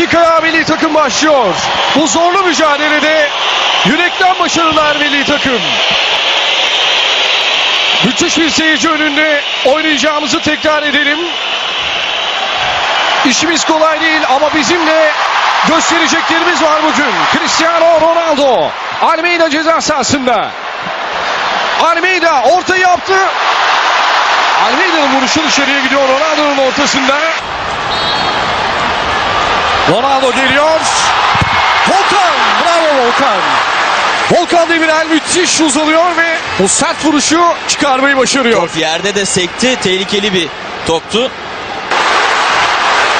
dakikaya milli takım başlıyor. Bu zorlu mücadelede yürekten başarılar milli takım. Müthiş bir seyirci önünde oynayacağımızı tekrar edelim. İşimiz kolay değil ama bizim de göstereceklerimiz var bugün. Cristiano Ronaldo Almeida ceza sahasında. Almeida orta yaptı. Almeida'nın vuruşu dışarıya gidiyor Ronaldo'nun ortasında. Ronaldo geliyor. Volkan. Bravo Volkan. Volkan Demirel müthiş uzalıyor ve bu sert vuruşu çıkarmayı başarıyor. Top yerde de sekti. Tehlikeli bir toptu.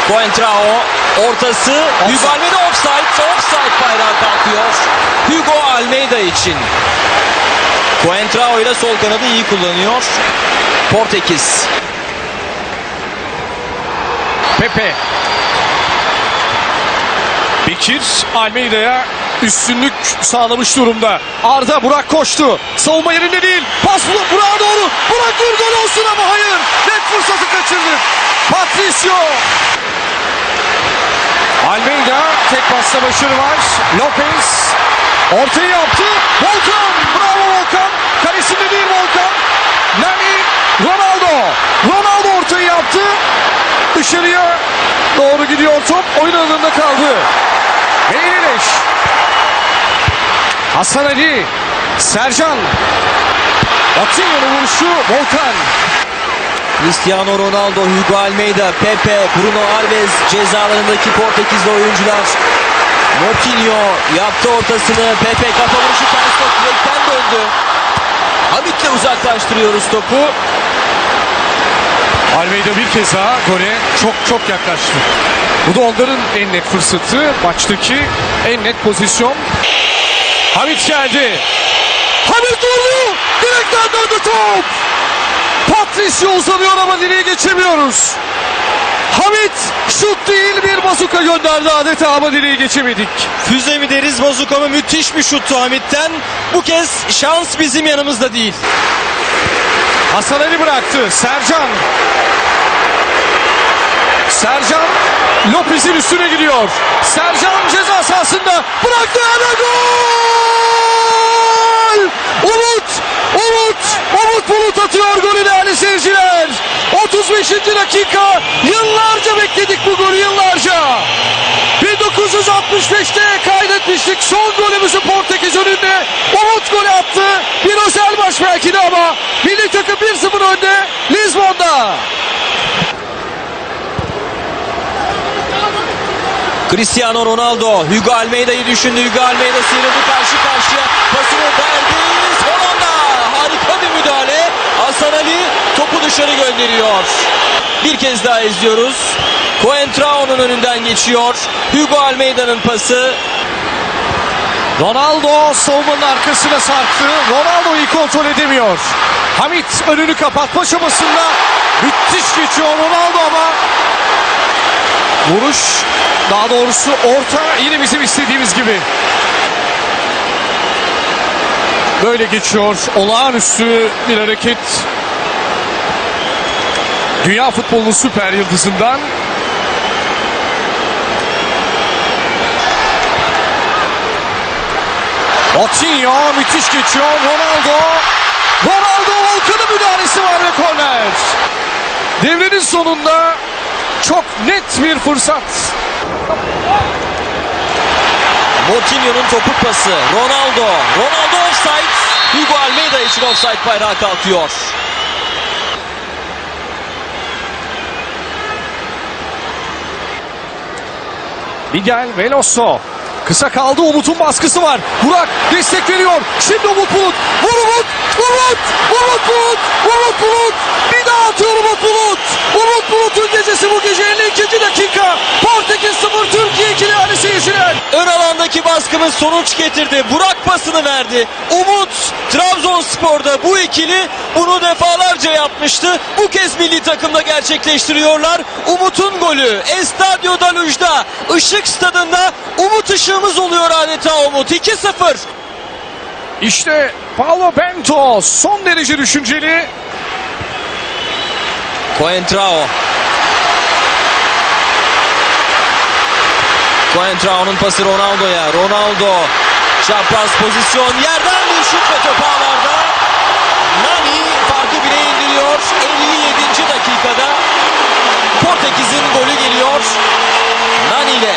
Coentrao ortası. Hugo Almeida offside. Offside bayrağı kalkıyor. Hugo Almeida için. Coentrao ile sol kanadı iyi kullanıyor. Portekiz. Pepe. Bekir Almeida'ya üstünlük sağlamış durumda. Arda Burak koştu. Savunma yerinde değil. Pas bulup Burak'a doğru. Burak dur gol olsun ama hayır. Net fırsatı kaçırdı. Patricio. Almeida tek pasta başarı var. Lopez ortayı yaptı. Volkan. Bravo Volkan. Kalesinde değil Volkan. Nani Ronaldo. Ronaldo ortayı yaptı. Dışarıya doğru gidiyor top. Oyun alanında kaldı. Meylileş. Hasan Ali. Sercan. Atilla'nın vuruşu Volkan. Cristiano Ronaldo, Hugo Almeida, Pepe, Bruno Alves cezalarındaki Portekizli oyuncular. Moutinho yaptı ortasını. Pepe kafa vuruşu ters direkten döndü. Hamit'le uzaklaştırıyoruz topu. Almeida bir kez daha gole çok çok yaklaştı. Bu da onların en net fırsatı. Maçtaki en net pozisyon. Hamit geldi. Hamit vurdu. Direkten döndü top. Patricio uzanıyor ama direğe geçemiyoruz. Hamit şut değil bir bazuka gönderdi adeta ama direğe geçemedik. Füze mi deriz bozuk ama müthiş bir şuttu Hamit'ten. Bu kez şans bizim yanımızda değil. Hasan Ali bıraktı. Sercan. Sercan Lopez'in üstüne gidiyor. Sercan ceza sahasında bıraktı hemen gol! Umut! Umut! Umut Bulut atıyor golü değerli seyirciler. 35. dakika. Yıllarca bekledik bu golü yıllarca. 1965'te kaydetmiştik son golümüzü Portekiz önünde. Umut golü attı. Bir özel maç belki de ama milli takım 1-0 önde Lizbon'da. Cristiano Ronaldo, Hugo Almeida'yı düşündü. Hugo Almeida sıyrıldı karşı karşıya. Pasını verdi. Son anda harika bir müdahale. Hasan Ali topu dışarı gönderiyor. Bir kez daha izliyoruz. Coentrao'nun önünden geçiyor. Hugo Almeida'nın pası. Ronaldo savunmanın arkasına sarktı. Ronaldo'yu kontrol edemiyor. Hamit önünü kapatma çabasında müthiş geçiyor Ronaldo ama vuruş daha doğrusu orta yine bizim istediğimiz gibi. Böyle geçiyor. Olağanüstü bir hareket. Dünya futbolunun süper yıldızından Coutinho müthiş geçiyor. Ronaldo. Ronaldo Volkan'ın müdahalesi var ve korner. Devrenin sonunda çok net bir fırsat. Moutinho'nun topuk pası. Ronaldo. Ronaldo offside. Hugo Almeida için offside bayrağı kalkıyor. Miguel Veloso. Kısa kaldı Umut'un baskısı var. Burak destek veriyor. Şimdi Umut Bulut. Vur Umut. Umut. Umut Bulut. Umut Bulut. Bir daha atıyor Umut Bulut. Umut Bulut'un gecesi bu gece 52. dakika. Portekiz 0 Türkiye 2 değerli seyirciler. Ön alandaki baskımız sonuç getirdi. Burak pasını verdi. Umut Trabzonspor'da bu ikili bunu defalarca yapmıştı. Bu kez milli takımda gerçekleştiriyorlar. Umut'un golü Estadio da Luj'da Işık stadında Umut ışığımız oluyor adeta Umut 2-0. İşte Paulo Bento son derece düşünceli. Coentrao Coentrao'nun pası Ronaldo'ya. Ronaldo çapraz pozisyon yerden bir şut ve top ağlarda. Nani farkı bire indiriyor. 57. dakikada Portekiz'in golü geliyor. Nani ile.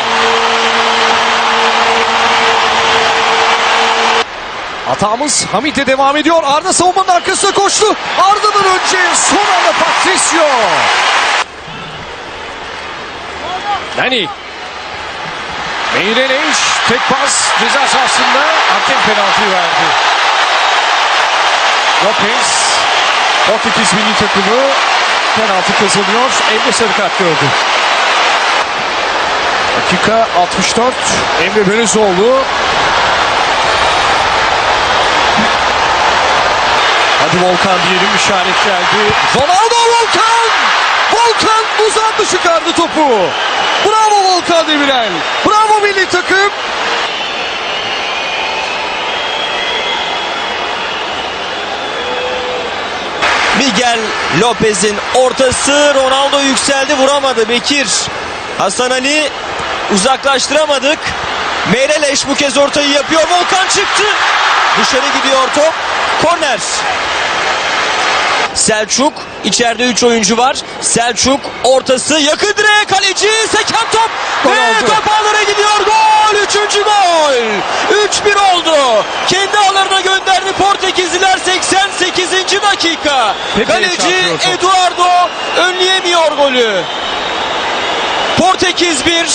Hatamız Hamit'e devam ediyor. Arda savunmanın arkasına koştu. Arda'dan önce son anda Patricio. Nani. Meireles tek pas ceza sahasında hakem penaltıyı verdi. Lopez Portekiz milli takımı penaltı kazanıyor. Emre sarı kart gördü. Dakika 64. Emre Belözoğlu Hadi Volkan diyelim işaret geldi. Ronaldo Volkan! Volkan buzdan dışı çıkardı topu. Bravo Volkan Demirel. Bravo milli takım. Miguel Lopez'in ortası Ronaldo yükseldi vuramadı Bekir. Hasan Ali uzaklaştıramadık. Meireles bu kez ortayı yapıyor. Volkan çıktı. Dışarı gidiyor top. Korner. Selçuk içeride 3 oyuncu var. Selçuk ortası yakın direğe kaleci seken top Gol ve oldu. top ağlara gidiyor. Gol! Üçüncü gol. 3-1 oldu. Kendi ağlarına gönderdi Portekizliler 88. dakika. Kaleci. Eduardo önleyemiyor golü. Portekiz 1,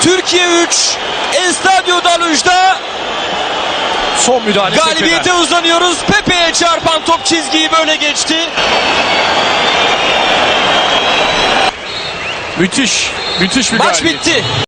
Türkiye 3. Estadio Daluj'da Son müdahale galibiyete Pepe'den. uzanıyoruz. Pepe'ye çarpan top çizgiyi böyle geçti. Müthiş. Müthiş bir Maç galibiyet. bitti.